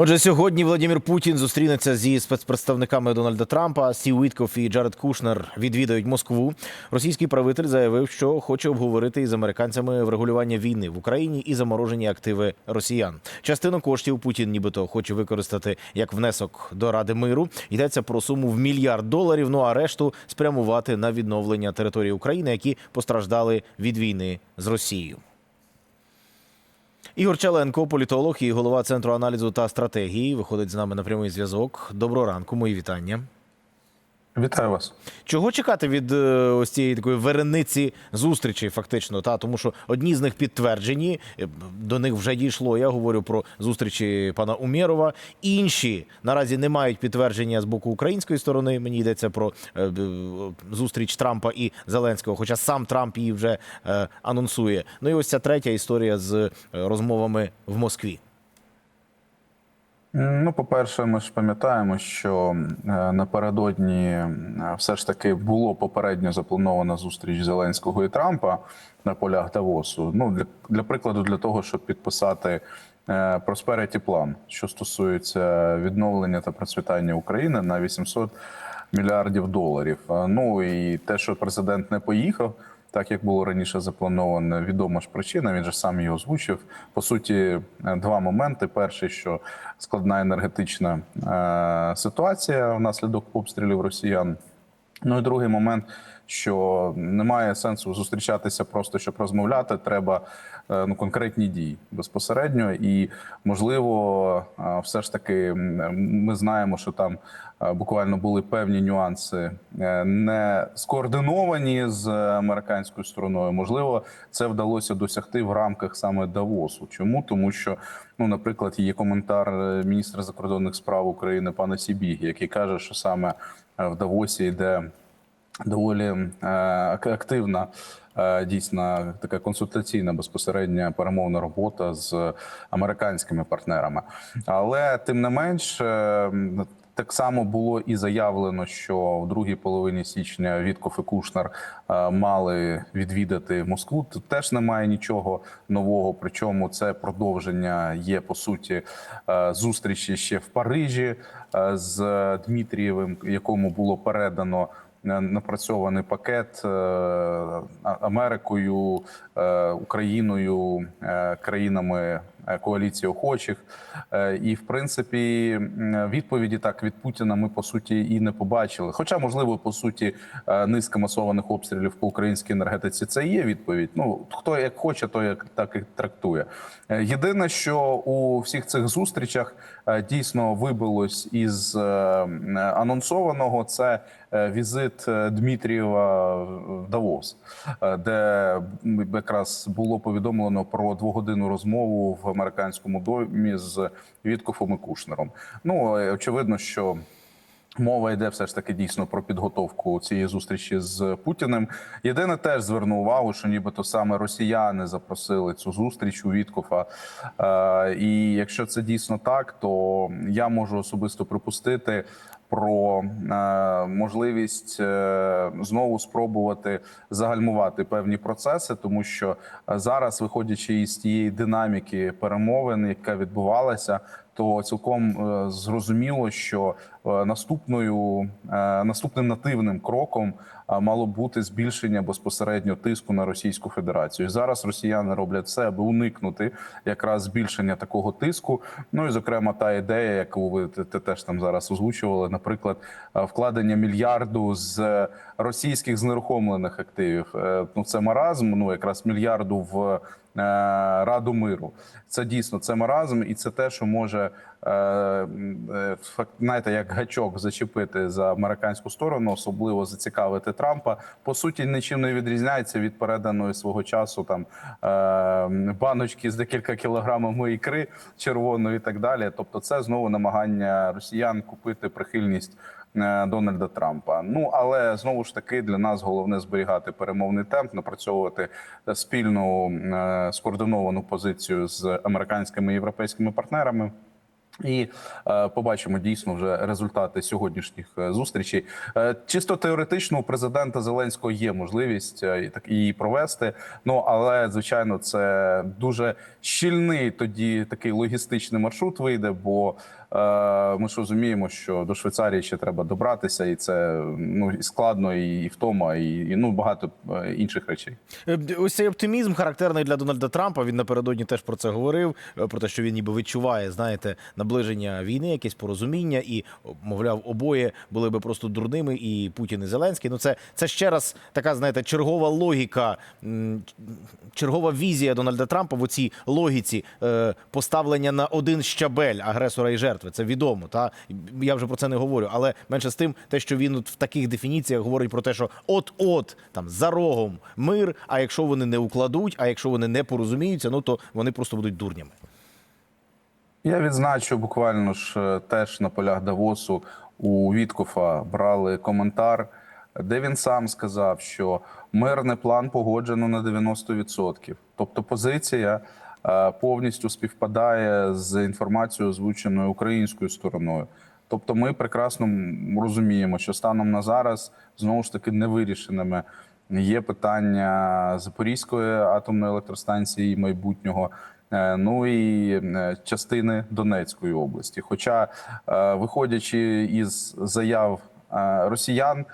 Отже, сьогодні Владимир Путін зустрінеться зі спецпредставниками Дональда Трампа. Сі Уіткоф і Джаред Кушнер відвідають Москву. Російський правитель заявив, що хоче обговорити із американцями врегулювання війни в Україні і заморожені активи росіян. Частину коштів Путін, нібито, хоче використати як внесок до Ради миру. Йдеться про суму в мільярд доларів. Ну а решту спрямувати на відновлення території України, які постраждали від війни з Росією. Ігор Чаленко, політолог і голова центру аналізу та стратегії, виходить з нами на прямий зв'язок. Доброго ранку, мої вітання. Вітаю вас. Чого чекати від е, ось цієї такої верениці зустрічей, фактично? Та тому, що одні з них підтверджені, е, до них вже дійшло. Я говорю про зустрічі пана Умєрова. Інші наразі не мають підтвердження з боку української сторони. Мені йдеться про е, зустріч Трампа і Зеленського, хоча сам Трамп її вже анонсує. Ну і ось ця третя історія з розмовами в Москві. Ну, по-перше, ми ж пам'ятаємо, що е, напередодні е, все ж таки було попередньо запланована зустріч Зеленського і Трампа на полях Давосу. Ну для, для прикладу, для того, щоб підписати Prosperity план, що стосується відновлення та процвітання України на 800 мільярдів доларів. Е, Ну і те, що президент не поїхав. Так як було раніше заплановано, відома ж причина. Він же сам її озвучив. По суті, е, два моменти: перший, що складна енергетична е, ситуація внаслідок обстрілів росіян. Ну і другий момент, що немає сенсу зустрічатися просто щоб розмовляти. Треба е, ну конкретні дії безпосередньо, і можливо, е, все ж таки ми знаємо, що там е, буквально були певні нюанси не скоординовані з американською стороною. Можливо, це вдалося досягти в рамках саме Давосу. Чому тому, що ну, наприклад, є коментар міністра закордонних справ України пана Сібігі, який каже, що саме в Давосі йде доволі е, активна. е, Дійсно, така консультаційна безпосередня перемовна робота з американськими партнерами, але тим не менш, е, так само було і заявлено, що в другій половині січня Віткоф і Кушнер мали відвідати Москву. Тут теж немає нічого нового. Причому це продовження є по суті зустрічі ще в Парижі з Дмитрієвим, якому було передано. Напрацьований пакет е, Америкою, е, Україною, е, країнами коаліції охочих, Е, і в принципі відповіді так від Путіна ми по суті і не побачили. Хоча, можливо, по суті, е, низка масованих обстрілів по українській енергетиці це є відповідь. Ну хто як хоче, то як так і трактує. Е, Єдине, що у всіх цих зустрічах е, дійсно вибилось із е, анонсованого, це е, візит е, Дмитрієва в Давос, е, де якраз було повідомлено про двогодинну розмову в американському домі з Віткофом і Кушнером. Ну е, очевидно, що. Мова йде все ж таки дійсно про підготовку цієї зустрічі з Путіним. Єдине теж зверну увагу, що нібито саме росіяни запросили цю зустріч у Віткофа. Е, і якщо це дійсно так, то я можу особисто припустити про е, можливість е, знову спробувати загальмувати певні процеси, тому що е, зараз, виходячи із тієї динаміки перемовин, яка відбувалася, то цілком е, зрозуміло, що е, наступною е, наступним нативним кроком мало бути збільшення безпосередньо тиску на Російську Федерацію. Зараз росіяни роблять все, аби уникнути якраз збільшення такого тиску. Ну і зокрема, та ідея, яку ви те- те- теж там зараз озвучували, наприклад, вкладення мільярду з російських знерухомлених активів. Ну це маразм. Ну якраз мільярду в Раду миру. Це дійсно це маразм, і це те, що може е, е, знаєте, як гачок зачепити за американську сторону, особливо зацікавити Трампа. По суті, нічим не відрізняється від переданої свого часу там е, баночки з декілька кілограмами ікри червоної і так далі. Тобто, це знову намагання росіян купити прихильність. Е, Дональда Трампа. Ну але знову ж таки для нас головне зберігати перемовний темп, напрацьовувати спільну е, скоординовану позицію з американськими і європейськими партнерами. І е, побачимо дійсно вже результати сьогоднішніх е, зустрічей. Е, чисто теоретично у президента Зеленського є можливість е, і так її провести. Ну але звичайно, це дуже щільний тоді такий логістичний маршрут вийде. Бо е, ми ж розуміємо, що до Швейцарії ще треба добратися, і це ну і складно, і, і втома, і, і ну багато е, інших речей. Е, Ось цей оптимізм характерний для Дональда Трампа. Він напередодні теж про це говорив. Про те, що він ніби відчуває, знаєте, наближення війни, якесь порозуміння, і мовляв, обоє були би просто дурними, і Путін і Зеленський. Ну це, це ще раз така, знаєте, чергова логіка, чергова візія Дональда Трампа в оцій логіці е, поставлення на один щабель агресора і жертви. Це відомо. Та я вже про це не говорю. Але менше з тим, те, що він в таких дефініціях говорить про те, що от-от там за рогом мир. А якщо вони не укладуть, а якщо вони не порозуміються, ну то вони просто будуть дурнями. Я відзначу буквально ж е, теж на полях Давосу у Віткофа брали коментар, де він сам сказав, що мирний план погоджено на 90%. Тобто позиція е, повністю співпадає з інформацією, озвученою українською стороною. Тобто, ми прекрасно розуміємо, що станом на зараз знову ж таки невирішеними є питання Запорізької атомної електростанції і майбутнього. Е, Ну і е, частини Донецької області. Хоча, е, виходячи із заяв росіян,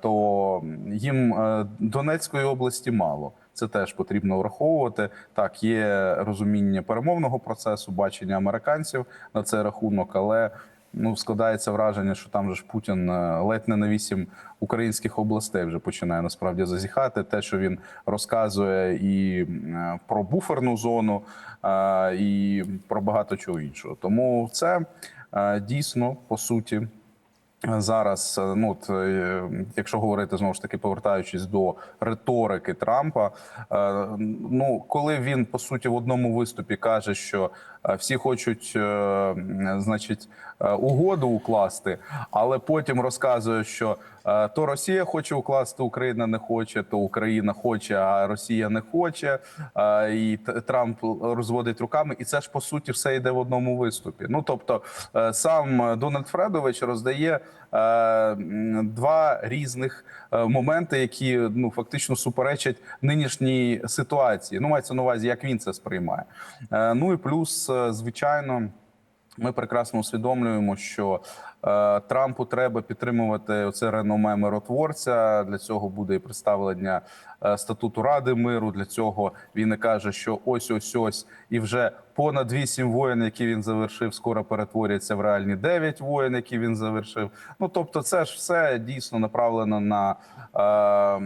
то їм Донецької області мало. Це теж потрібно враховувати. Так, є розуміння перемовного процесу, бачення американців на цей рахунок, але ну складається враження, що там же ж Путін е, ледь не на вісім українських областей вже починає насправді зазіхати. Те, що він розказує і е, про буферну зону, е, і про багато чого іншого. Тому це дійсно по суті. Зараз, е, ну от, е, якщо говорити знову ж таки, повертаючись до риторики Трампа, е, ну коли він по суті в одному виступі каже, що всі хочуть, значить, угоду укласти, але потім розказує, що то Росія хоче укласти, Україна не хоче, то Україна хоче, а Росія не хоче. е, І Трамп розводить руками, і це ж по суті все йде в одному виступі. Ну тобто, е, сам Дональд Фредович роздає е, два різних е, моменти, які ну фактично суперечать нинішній ситуації. Ну мається на увазі, як він це сприймає. Е, Ну і плюс, е, звичайно. Ми прекрасно усвідомлюємо, що е, Трампу треба підтримувати оце реноме миротворця. Для цього буде і представлення е, статуту Ради миру. Для цього він і каже, що ось ось ось і вже понад вісім воєн, які він завершив, скоро перетворяться в реальні дев'ять воєн, які він завершив. Ну тобто, це ж все дійсно направлено на е,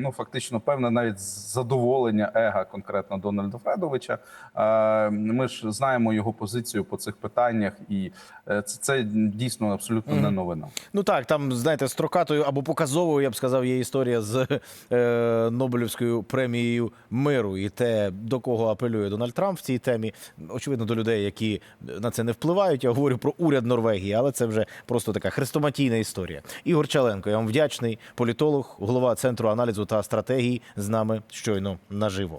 ну фактично певне навіть задоволення ега конкретно Дональда Фредовича. Е, Ми ж знаємо його позицію по цих питаннях, і е, це, це дійсно абсолютно не новина. Ну так, там, знаєте, строкатою або показовою, я б сказав, є історія з е, Нобелівською премією миру і те, до кого апелює Дональд Трамп в цій темі. Очевидно, до людей, які на це не впливають. Я говорю про уряд Норвегії, але це вже просто така хрестоматійна історія. Ігор Чаленко, я вам вдячний. Політолог, голова центру аналізу та стратегії з нами щойно наживо.